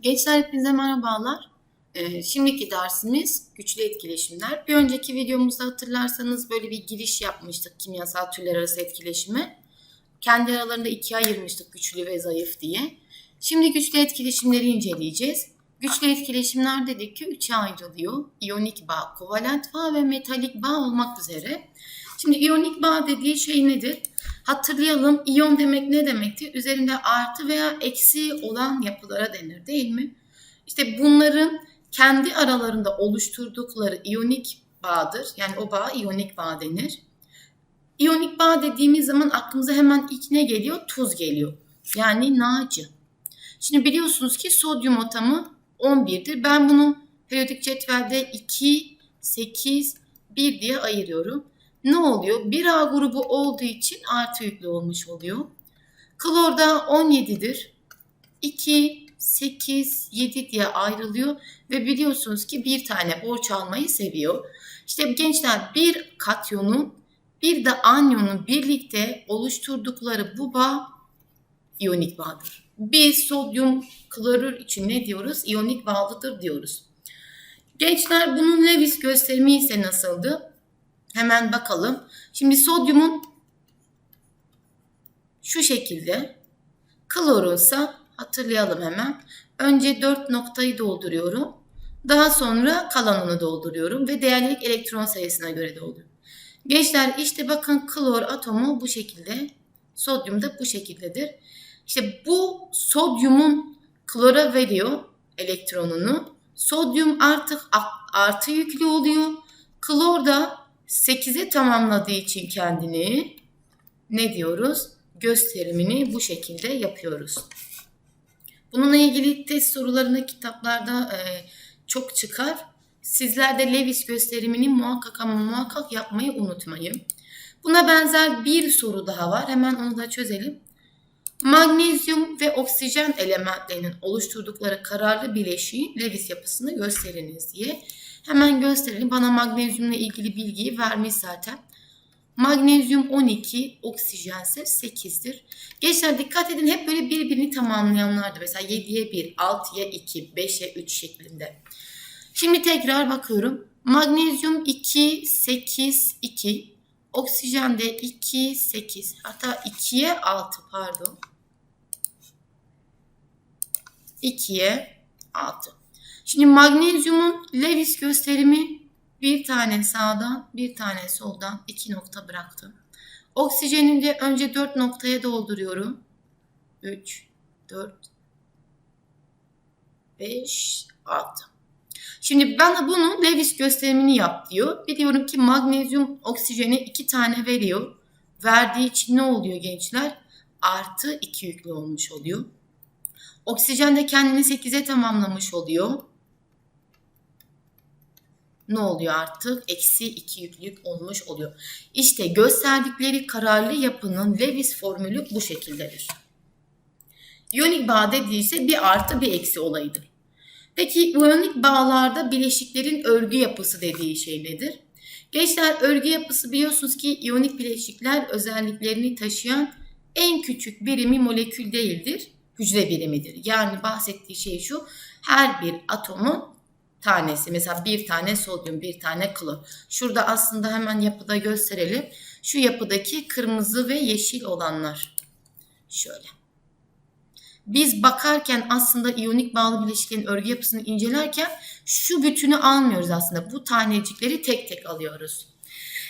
Gençler hepinize merhabalar. Ee, şimdiki dersimiz güçlü etkileşimler. Bir önceki videomuzda hatırlarsanız böyle bir giriş yapmıştık kimyasal türler arası etkileşime. Kendi aralarında ikiye ayırmıştık güçlü ve zayıf diye. Şimdi güçlü etkileşimleri inceleyeceğiz. Güçlü etkileşimler dedik ki üçe ayrılıyor. İyonik bağ, kovalent bağ ve metalik bağ olmak üzere. Şimdi iyonik bağ dediği şey nedir? Hatırlayalım iyon demek ne demekti? Üzerinde artı veya eksi olan yapılara denir değil mi? İşte bunların kendi aralarında oluşturdukları iyonik bağdır. Yani o bağ iyonik bağ denir. İyonik bağ dediğimiz zaman aklımıza hemen ilk ne geliyor? Tuz geliyor. Yani nacı. Şimdi biliyorsunuz ki sodyum atamı 11'dir. Ben bunu periyodik cetvelde 2, 8, 1 diye ayırıyorum ne oluyor? 1A grubu olduğu için artı yüklü olmuş oluyor. Klor da 17'dir. 2, 8, 7 diye ayrılıyor ve biliyorsunuz ki bir tane borç almayı seviyor. İşte gençler bir katyonun bir de anyonun birlikte oluşturdukları bu bağ iyonik bağdır. Biz sodyum klorür için ne diyoruz? İyonik bağlıdır diyoruz. Gençler bunun Lewis gösterimi ise nasıldı? Hemen bakalım. Şimdi sodyumun şu şekilde klorunsa hatırlayalım hemen. Önce 4 noktayı dolduruyorum. Daha sonra kalanını dolduruyorum ve değerlik elektron sayısına göre dolduruyorum. Gençler işte bakın klor atomu bu şekilde. Sodyum da bu şekildedir. İşte bu sodyumun klora veriyor elektronunu. Sodyum artık artı yüklü oluyor. Klor da 8'e tamamladığı için kendini ne diyoruz? Gösterimini bu şekilde yapıyoruz. Bununla ilgili test sorularını kitaplarda e, çok çıkar. Sizler de Lewis gösterimini muhakkak ama muhakkak yapmayı unutmayın. Buna benzer bir soru daha var. Hemen onu da çözelim. Magnezyum ve oksijen elementlerinin oluşturdukları kararlı bileşiğin Lewis yapısını gösteriniz diye. Hemen gösterelim. Bana magnezyumla ilgili bilgiyi vermiş zaten. Magnezyum 12, oksijense 8'dir. Gençler dikkat edin hep böyle birbirini tamamlayanlardı. Mesela 7'ye 1, 6'ya 2, 5'e 3 şeklinde. Şimdi tekrar bakıyorum. Magnezyum 2, 8, 2. Oksijen de 2, 8. Hatta 2'ye 6 pardon. 2'ye 6. Şimdi magnezyumun Lewis gösterimi bir tane sağdan bir tane soldan iki nokta bıraktım. Oksijenin de önce dört noktaya dolduruyorum. 3, 4, 5, 6. Şimdi bana bunun Lewis gösterimini yap diyor. Biliyorum ki magnezyum oksijene iki tane veriyor. Verdiği için ne oluyor gençler? Artı 2 yüklü olmuş oluyor. Oksijen de kendini 8'e tamamlamış oluyor ne oluyor artık? Eksi 2 yüklük olmuş oluyor. İşte gösterdikleri kararlı yapının Lewis formülü bu şekildedir. İyonik bağ dediyse bir artı bir eksi olayıdır. Peki iyonik bağlarda bileşiklerin örgü yapısı dediği şey nedir? Gençler örgü yapısı biliyorsunuz ki iyonik bileşikler özelliklerini taşıyan en küçük birimi molekül değildir, hücre birimidir. Yani bahsettiği şey şu, her bir atomun tanesi. Mesela bir tane sodyum, bir tane klor. Şurada aslında hemen yapıda gösterelim. Şu yapıdaki kırmızı ve yeşil olanlar. Şöyle. Biz bakarken aslında iyonik bağlı bileşiklerin örgü yapısını incelerken şu bütünü almıyoruz aslında. Bu tanecikleri tek tek alıyoruz.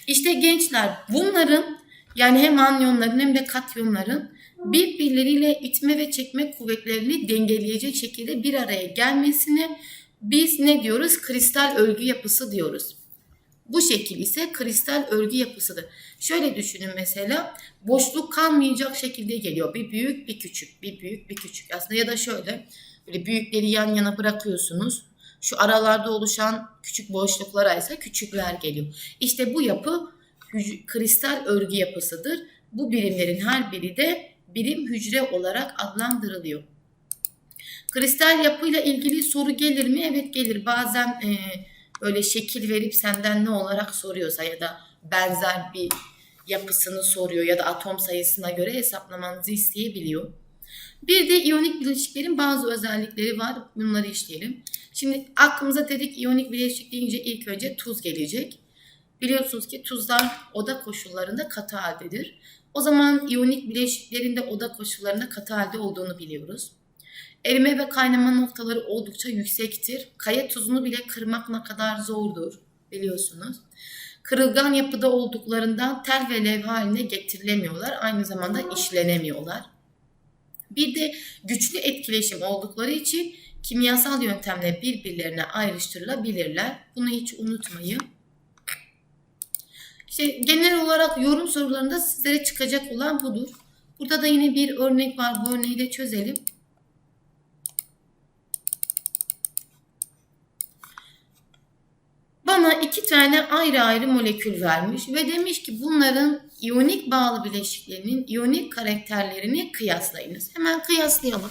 İşte gençler bunların yani hem anyonların hem de katyonların birbirleriyle itme ve çekme kuvvetlerini dengeleyecek şekilde bir araya gelmesini biz ne diyoruz? Kristal örgü yapısı diyoruz. Bu şekil ise kristal örgü yapısıdır. Şöyle düşünün mesela boşluk kalmayacak şekilde geliyor. Bir büyük bir küçük, bir büyük bir küçük. Aslında ya da şöyle böyle büyükleri yan yana bırakıyorsunuz. Şu aralarda oluşan küçük boşluklara ise küçükler geliyor. İşte bu yapı kristal örgü yapısıdır. Bu birimlerin her biri de birim hücre olarak adlandırılıyor. Kristal yapıyla ilgili soru gelir mi? Evet gelir. Bazen e, böyle şekil verip senden ne olarak soruyorsa ya da benzer bir yapısını soruyor ya da atom sayısına göre hesaplamanızı isteyebiliyor. Bir de iyonik bileşiklerin bazı özellikleri var. Bunları işleyelim. Şimdi aklımıza dedik iyonik bileşik deyince ilk önce tuz gelecek. Biliyorsunuz ki tuzlar oda koşullarında katı haldedir. O zaman iyonik bileşiklerin de oda koşullarında katı halde olduğunu biliyoruz. Erime ve kaynama noktaları oldukça yüksektir. Kaya tuzunu bile kırmak ne kadar zordur biliyorsunuz. Kırılgan yapıda olduklarından tel ve levha haline getirilemiyorlar. Aynı zamanda işlenemiyorlar. Bir de güçlü etkileşim oldukları için kimyasal yöntemle birbirlerine ayrıştırılabilirler. Bunu hiç unutmayın. İşte genel olarak yorum sorularında sizlere çıkacak olan budur. Burada da yine bir örnek var. Bu örneği de çözelim. Bana iki tane ayrı ayrı molekül vermiş ve demiş ki bunların iyonik bağlı bileşiklerinin iyonik karakterlerini kıyaslayınız. Hemen kıyaslayalım.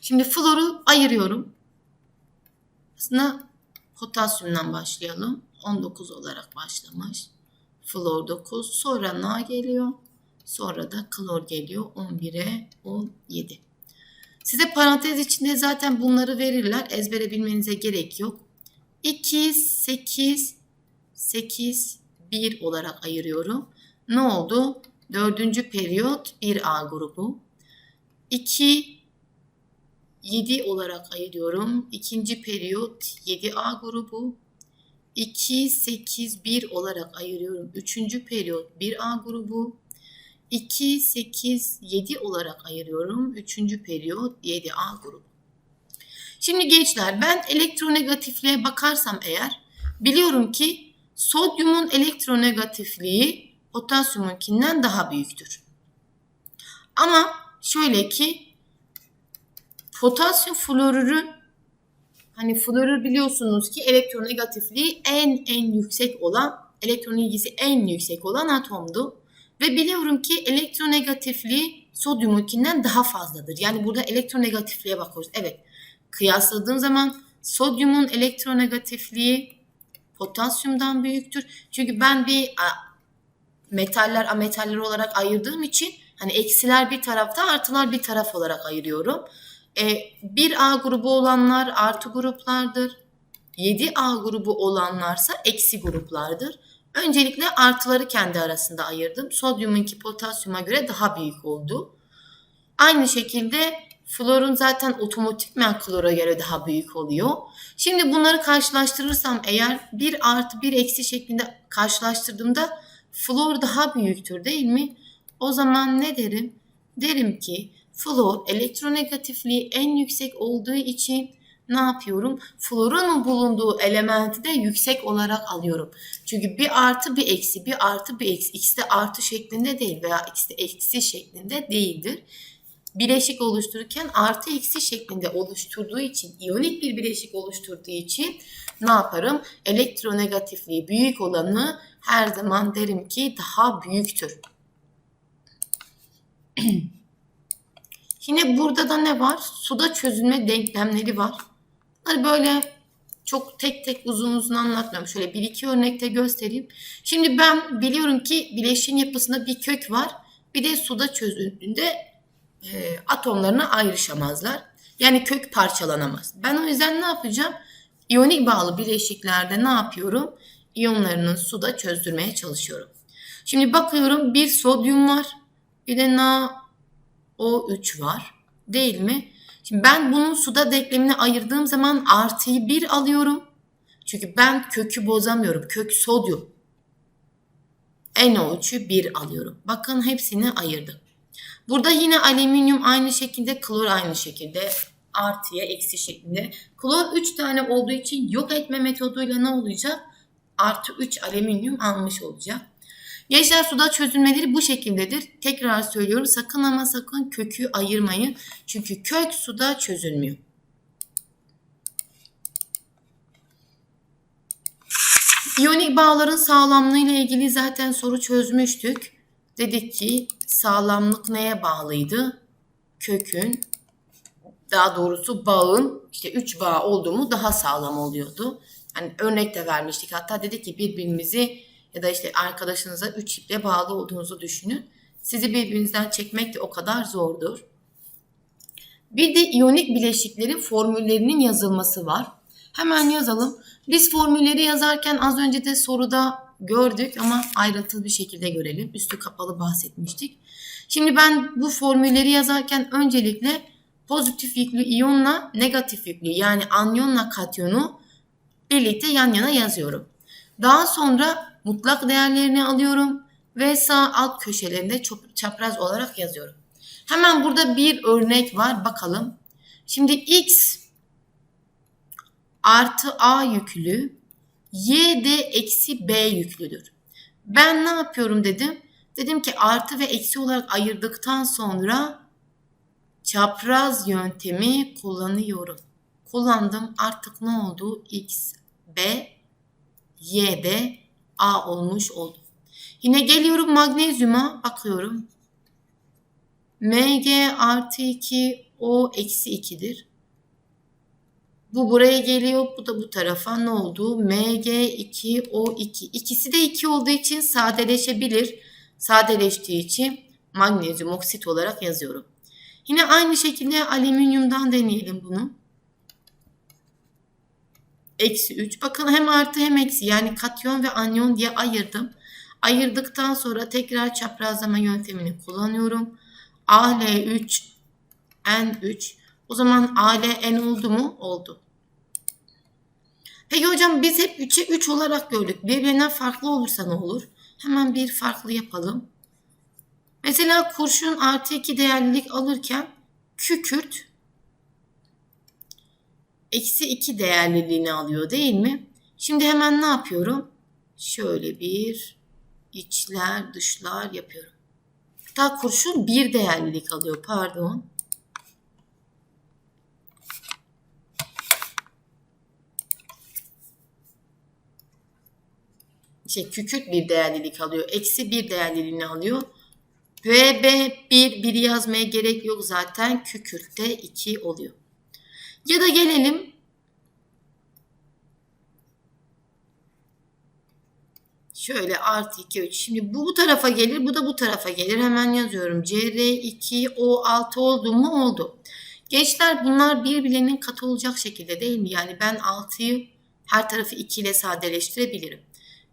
Şimdi floru ayırıyorum. Aslında potasyumdan başlayalım. 19 olarak başlamış. Flor 9. Sonra Na geliyor. Sonra da klor geliyor. 11'e 17. Size parantez içinde zaten bunları verirler. Ezbere bilmenize gerek yok. 2, 8, 8, 1 olarak ayırıyorum. Ne oldu? Dördüncü periyot 1A grubu. 2, 7 olarak ayırıyorum. İkinci periyot 7A grubu. 2, 8, 1 olarak ayırıyorum. Üçüncü periyot 1A grubu. 2, 8, 7 olarak ayırıyorum. Üçüncü periyot 7A grubu. Şimdi gençler ben elektronegatifliğe bakarsam eğer biliyorum ki sodyumun elektronegatifliği potasyumunkinden daha büyüktür. Ama şöyle ki potasyum florürün hani florür biliyorsunuz ki elektronegatifliği en en yüksek olan elektron ilgisi en yüksek olan atomdu. Ve biliyorum ki elektronegatifliği sodyumunkinden daha fazladır. Yani burada elektronegatifliğe bakıyoruz. Evet kıyasladığım zaman sodyumun elektronegatifliği potasyumdan büyüktür. Çünkü ben bir metaller ametaller olarak ayırdığım için hani eksiler bir tarafta artılar bir taraf olarak ayırıyorum. E, 1A grubu olanlar artı gruplardır. 7A grubu olanlarsa eksi gruplardır. Öncelikle artıları kendi arasında ayırdım. Sodyumunki potasyuma göre daha büyük oldu. Aynı şekilde Florun zaten otomatikmen klora göre daha büyük oluyor. Şimdi bunları karşılaştırırsam eğer 1 artı 1 eksi şeklinde karşılaştırdığımda flor daha büyüktür değil mi? O zaman ne derim? Derim ki flor elektronegatifliği en yüksek olduğu için ne yapıyorum? Florun bulunduğu elementi de yüksek olarak alıyorum. Çünkü bir artı bir eksi, bir artı bir eksi. İkisi de artı şeklinde değil veya ikisi de eksi şeklinde değildir bileşik oluştururken artı eksi şeklinde oluşturduğu için, iyonik bir bileşik oluşturduğu için ne yaparım? Elektronegatifliği büyük olanı her zaman derim ki daha büyüktür. Yine burada da ne var? Suda çözülme denklemleri var. Hani böyle çok tek tek uzun uzun anlatmıyorum. Şöyle bir iki örnekte göstereyim. Şimdi ben biliyorum ki bileşiğin yapısında bir kök var. Bir de suda çözüldüğünde e, atomlarına ayrışamazlar. Yani kök parçalanamaz. Ben o yüzden ne yapacağım? İyonik bağlı bileşiklerde ne yapıyorum? İyonlarını suda çözdürmeye çalışıyorum. Şimdi bakıyorum bir sodyum var. Bir de NaO3 var. Değil mi? Şimdi ben bunun suda denklemini ayırdığım zaman artıyı bir alıyorum. Çünkü ben kökü bozamıyorum. Kök sodyum. NO3'ü bir alıyorum. Bakın hepsini ayırdım. Burada yine alüminyum aynı şekilde, klor aynı şekilde artıya eksi şeklinde. Klor 3 tane olduğu için yok etme metoduyla ne olacak? Artı 3 alüminyum almış olacak. Gençler suda çözülmeleri bu şekildedir. Tekrar söylüyorum sakın ama sakın kökü ayırmayın. Çünkü kök suda çözülmüyor. İyonik bağların sağlamlığı ile ilgili zaten soru çözmüştük. Dedik ki sağlamlık neye bağlıydı? Kökün daha doğrusu bağın işte üç bağ oldu mu daha sağlam oluyordu. Hani örnek de vermiştik. Hatta dedik ki birbirimizi ya da işte arkadaşınıza üç iple bağlı olduğunuzu düşünün. Sizi birbirinizden çekmek de o kadar zordur. Bir de iyonik bileşiklerin formüllerinin yazılması var. Hemen yazalım. Biz formülleri yazarken az önce de soruda gördük ama ayrıntılı bir şekilde görelim. Üstü kapalı bahsetmiştik. Şimdi ben bu formülleri yazarken öncelikle pozitif yüklü iyonla negatif yüklü yani anyonla katyonu birlikte yan yana yazıyorum. Daha sonra mutlak değerlerini alıyorum ve sağ alt köşelerinde çapraz olarak yazıyorum. Hemen burada bir örnek var bakalım. Şimdi x artı a yüklü y de eksi b yüklüdür. Ben ne yapıyorum dedim. Dedim ki artı ve eksi olarak ayırdıktan sonra çapraz yöntemi kullanıyorum. Kullandım artık ne oldu? x, b, y de a olmuş oldu. Yine geliyorum magnezyuma bakıyorum. Mg artı 2 o eksi 2'dir. Bu buraya geliyor. Bu da bu tarafa ne oldu? Mg2 O2. İkisi de 2 olduğu için sadeleşebilir. Sadeleştiği için magnezyum oksit olarak yazıyorum. Yine aynı şekilde alüminyumdan deneyelim bunu. Eksi 3. Bakın hem artı hem eksi yani katyon ve anyon diye ayırdım. Ayırdıktan sonra tekrar çaprazlama yöntemini kullanıyorum. AL3 N3 o zaman ALN oldu mu? Oldu. Peki hocam biz hep 3'e 3 olarak gördük. Birbirinden farklı olursa ne olur? Hemen bir farklı yapalım. Mesela kurşun artı 2 değerlilik alırken kükürt eksi 2 değerliliğini alıyor değil mi? Şimdi hemen ne yapıyorum? Şöyle bir içler dışlar yapıyorum. Hatta kurşun bir değerlilik alıyor pardon. Şey kükürt bir değerlilik alıyor. Eksi bir değerliliğini alıyor. VB 1, 1 yazmaya gerek yok zaten. Kükürtte 2 oluyor. Ya da gelelim Şöyle artı 2, 3. Şimdi bu bu tarafa gelir, bu da bu tarafa gelir. Hemen yazıyorum. CR2, O6 oldu mu? Oldu. Gençler bunlar birbirlerinin katı olacak şekilde değil mi? Yani ben 6'yı her tarafı 2 ile sadeleştirebilirim.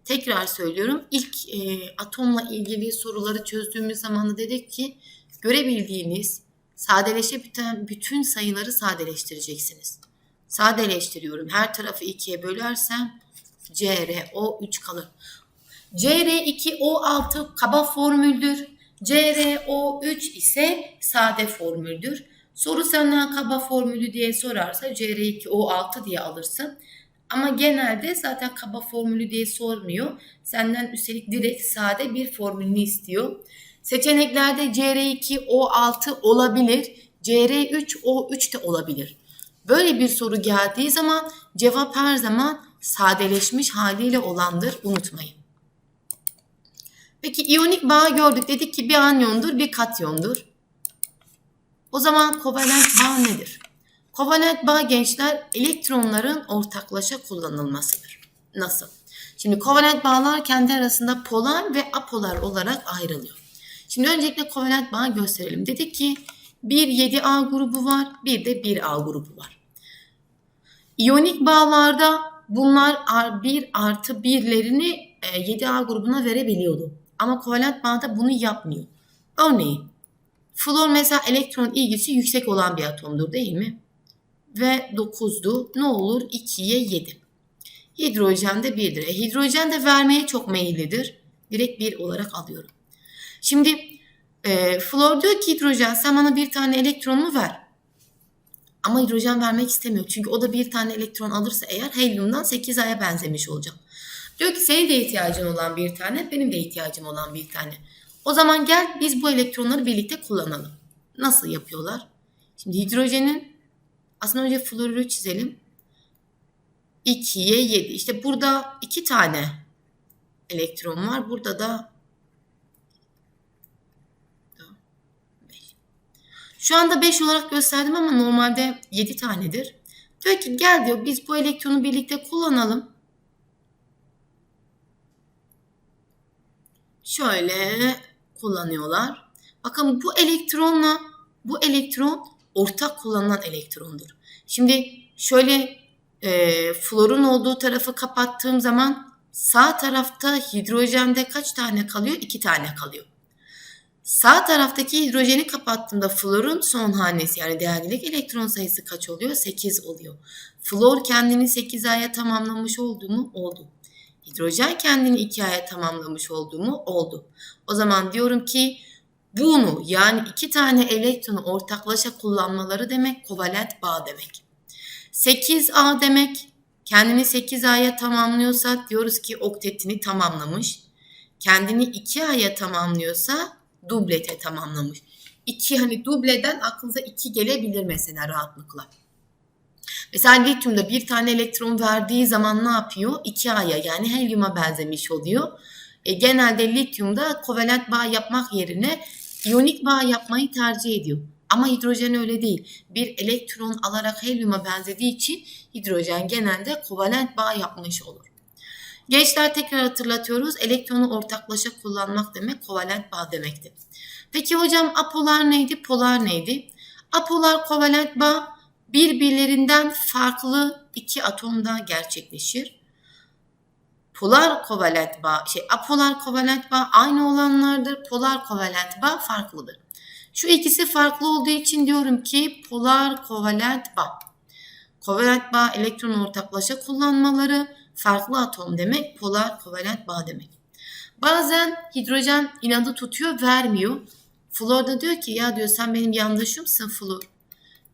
Tekrar söylüyorum. İlk e, atomla ilgili soruları çözdüğümüz zaman dedik ki görebildiğiniz sadeleşebilen bütün sayıları sadeleştireceksiniz. Sadeleştiriyorum. Her tarafı 2'ye bölersem CrO3 kalır. CR2O6 kaba formüldür. CrO3 ise sade formüldür. Soru senden kaba formülü diye sorarsa CR2O6 diye alırsın. Ama genelde zaten kaba formülü diye sormuyor. Senden üstelik direkt sade bir formülünü istiyor. Seçeneklerde CR2O6 olabilir. CR3O3 de olabilir. Böyle bir soru geldiği zaman cevap her zaman sadeleşmiş haliyle olandır. Unutmayın. Peki iyonik bağ gördük. Dedik ki bir anyondur, bir katyondur. O zaman kovalent bağ nedir? Kovalent bağ gençler elektronların ortaklaşa kullanılmasıdır. Nasıl? Şimdi kovalent bağlar kendi arasında polar ve apolar olarak ayrılıyor. Şimdi öncelikle kovalent bağ gösterelim. Dedik ki bir 7A grubu var, bir de 1A grubu var. İyonik bağlarda bunlar 1 artı 1'lerini 7A grubuna verebiliyordu. Ama kovalent bağda bunu yapmıyor. Örneğin flor mesela elektron ilgisi yüksek olan bir atomdur değil mi? Ve 9'du. Ne olur? 2'ye 7. Hidrojen de 1'dir. E, hidrojen de vermeye çok meyillidir. Direkt 1 olarak alıyorum. Şimdi e, flor diyor ki hidrojen sen bana bir tane elektronumu ver. Ama hidrojen vermek istemiyor. Çünkü o da bir tane elektron alırsa eğer helyumdan 8 aya benzemiş olacak. Diyor ki senin de ihtiyacın olan bir tane, benim de ihtiyacım olan bir tane. O zaman gel biz bu elektronları birlikte kullanalım. Nasıl yapıyorlar? Şimdi hidrojenin aslında önce florürü çizelim. 2'ye 7. İşte burada 2 tane elektron var. Burada da Şu anda 5 olarak gösterdim ama normalde 7 tanedir. Diyor ki gel diyor biz bu elektronu birlikte kullanalım. Şöyle kullanıyorlar. Bakın bu elektronla bu elektron ortak kullanılan elektrondur. Şimdi şöyle e, florun olduğu tarafı kapattığım zaman sağ tarafta hidrojende kaç tane kalıyor? 2 tane kalıyor. Sağ taraftaki hidrojeni kapattığımda florun son hanesi yani değerlilik elektron sayısı kaç oluyor? 8 oluyor. Flor kendini 8 aya tamamlamış oldu mu? Oldu. Hidrojen kendini 2 aya tamamlamış oldu mu? Oldu. O zaman diyorum ki bunu yani iki tane elektronu ortaklaşa kullanmaları demek kovalent bağ demek. 8A demek kendini 8A'ya tamamlıyorsa diyoruz ki oktetini tamamlamış. Kendini 2A'ya tamamlıyorsa dublete tamamlamış. 2 hani dubleden aklınıza 2 gelebilir mesela rahatlıkla. Mesela lityumda bir tane elektron verdiği zaman ne yapıyor? 2A'ya yani helyuma benzemiş oluyor. E, genelde lityumda kovalent bağ yapmak yerine iyonik bağ yapmayı tercih ediyor. Ama hidrojen öyle değil. Bir elektron alarak helyuma benzediği için hidrojen genelde kovalent bağ yapmış olur. Gençler tekrar hatırlatıyoruz. Elektronu ortaklaşa kullanmak demek kovalent bağ demekti. Peki hocam apolar neydi? Polar neydi? Apolar kovalent bağ birbirlerinden farklı iki atomda gerçekleşir. Polar kovalent bağ, şey apolar kovalent bağ aynı olanlardır. Polar kovalent bağ farklıdır. Şu ikisi farklı olduğu için diyorum ki polar kovalent bağ. Kovalent bağ elektron ortaklaşa kullanmaları farklı atom demek, polar kovalent bağ demek. Bazen hidrojen inadı tutuyor, vermiyor. Flor da diyor ki ya diyor sen benim yandaşımsın Flor.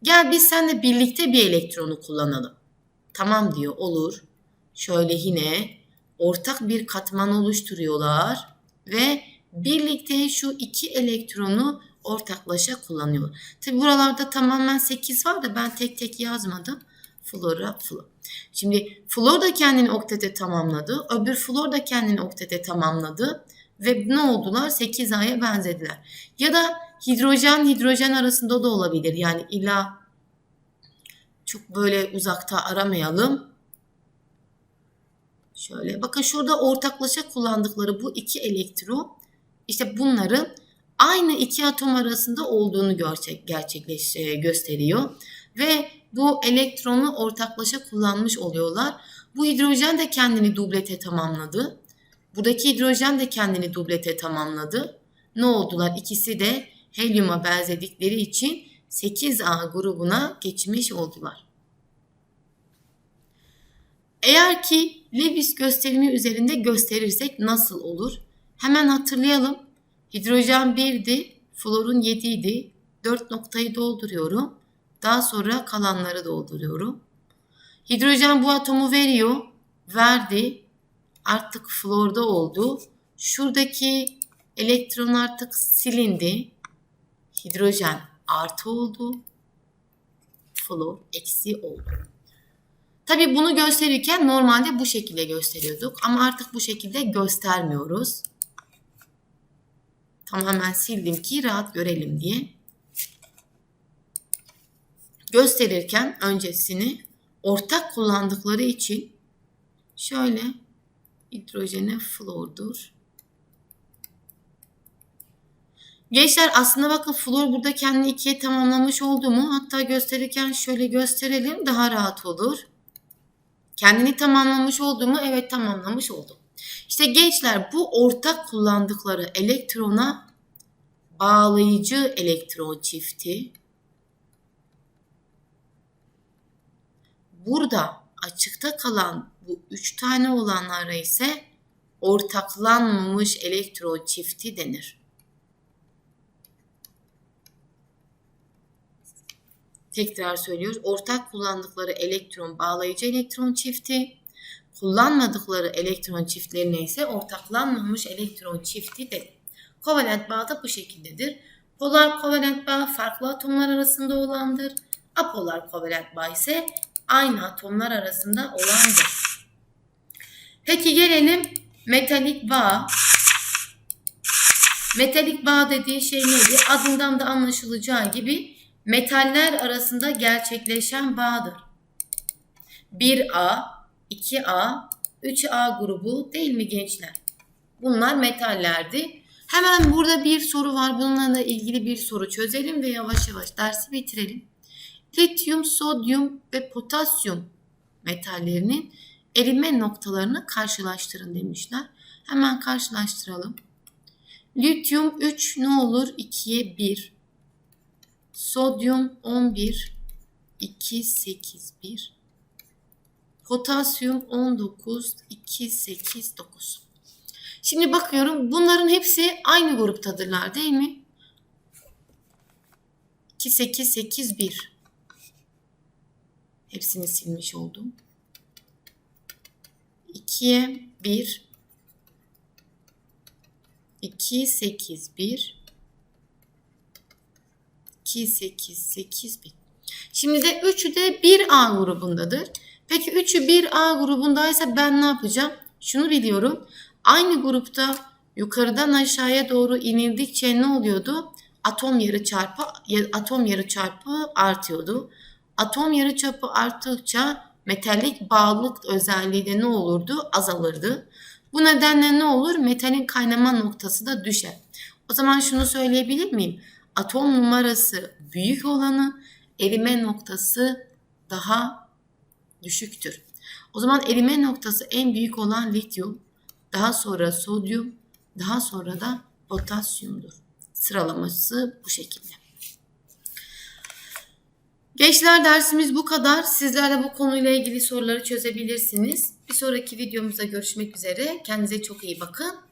Gel biz seninle birlikte bir elektronu kullanalım. Tamam diyor olur. Şöyle yine ortak bir katman oluşturuyorlar ve birlikte şu iki elektronu ortaklaşa kullanıyor. Tabi buralarda tamamen 8 var da ben tek tek yazmadım. Flora, flor. Şimdi flor da kendini oktete tamamladı. Öbür flor da kendini oktete tamamladı. Ve ne oldular? 8A'ya benzediler. Ya da hidrojen hidrojen arasında da olabilir. Yani illa çok böyle uzakta aramayalım. Şöyle bakın şurada ortaklaşa kullandıkları bu iki elektron işte bunların aynı iki atom arasında olduğunu gerçek, gerçekleş gösteriyor. Ve bu elektronu ortaklaşa kullanmış oluyorlar. Bu hidrojen de kendini dublete tamamladı. Buradaki hidrojen de kendini dublete tamamladı. Ne oldular? İkisi de helyuma benzedikleri için 8A grubuna geçmiş oldular. Eğer ki Lewis gösterimi üzerinde gösterirsek nasıl olur? Hemen hatırlayalım. Hidrojen 1'di, florun 7 idi. 4 noktayı dolduruyorum. Daha sonra kalanları dolduruyorum. Hidrojen bu atomu veriyor. Verdi. Artık florda oldu. Şuradaki elektron artık silindi. Hidrojen artı oldu. Flor eksi oldu. Tabi bunu gösterirken normalde bu şekilde gösteriyorduk. Ama artık bu şekilde göstermiyoruz. Tamamen sildim ki rahat görelim diye. Gösterirken öncesini ortak kullandıkları için şöyle hidrojene flordur. Gençler aslında bakın flor burada kendini ikiye tamamlamış oldu mu? Hatta gösterirken şöyle gösterelim daha rahat olur. Kendini tamamlamış oldu mu? Evet tamamlamış oldu. İşte gençler bu ortak kullandıkları elektrona bağlayıcı elektron çifti burada açıkta kalan bu üç tane olanlara ise ortaklanmamış elektron çifti denir. Tekrar söylüyoruz. Ortak kullandıkları elektron bağlayıcı elektron çifti, kullanmadıkları elektron çiftlerine ise ortaklanmamış elektron çifti de. Kovalent bağ da bu şekildedir. Polar kovalent bağ farklı atomlar arasında olandır. Apolar kovalent bağ ise aynı atomlar arasında olandır. Peki gelelim metalik bağ. Metalik bağ dediği şey neydi? Adından da anlaşılacağı gibi metaller arasında gerçekleşen bağdır. 1A, 2A, 3A grubu değil mi gençler? Bunlar metallerdi. Hemen burada bir soru var. Bununla ilgili bir soru çözelim ve yavaş yavaş dersi bitirelim. Lityum, sodyum ve potasyum metallerinin erime noktalarını karşılaştırın demişler. Hemen karşılaştıralım. Lityum 3 ne olur? 2'ye 1. Sodyum 11. 2, 8, 1. Potasyum 19. 2, 8, 9. Şimdi bakıyorum bunların hepsi aynı gruptadırlar değil mi? 2, 8, 8, 1. Hepsini silmiş oldum. 2'ye 1. 2, 8, 1. 2, 8, 8, 1. Şimdi de üçü de 1A grubundadır. Peki üçü 1A grubundaysa ben ne yapacağım? Şunu biliyorum. Aynı grupta yukarıdan aşağıya doğru inildikçe ne oluyordu? Atom yarı çarpı atom yarı çarpı artıyordu. Atom yarı çapı arttıkça metallik bağlılık özelliği de ne olurdu? Azalırdı. Bu nedenle ne olur? Metalin kaynama noktası da düşer. O zaman şunu söyleyebilir miyim? Atom numarası büyük olanı erime noktası daha düşüktür. O zaman erime noktası en büyük olan lityum, daha sonra sodyum, daha sonra da potasyumdur. Sıralaması bu şekilde. Gençler dersimiz bu kadar. Sizler de bu konuyla ilgili soruları çözebilirsiniz. Bir sonraki videomuzda görüşmek üzere. Kendinize çok iyi bakın.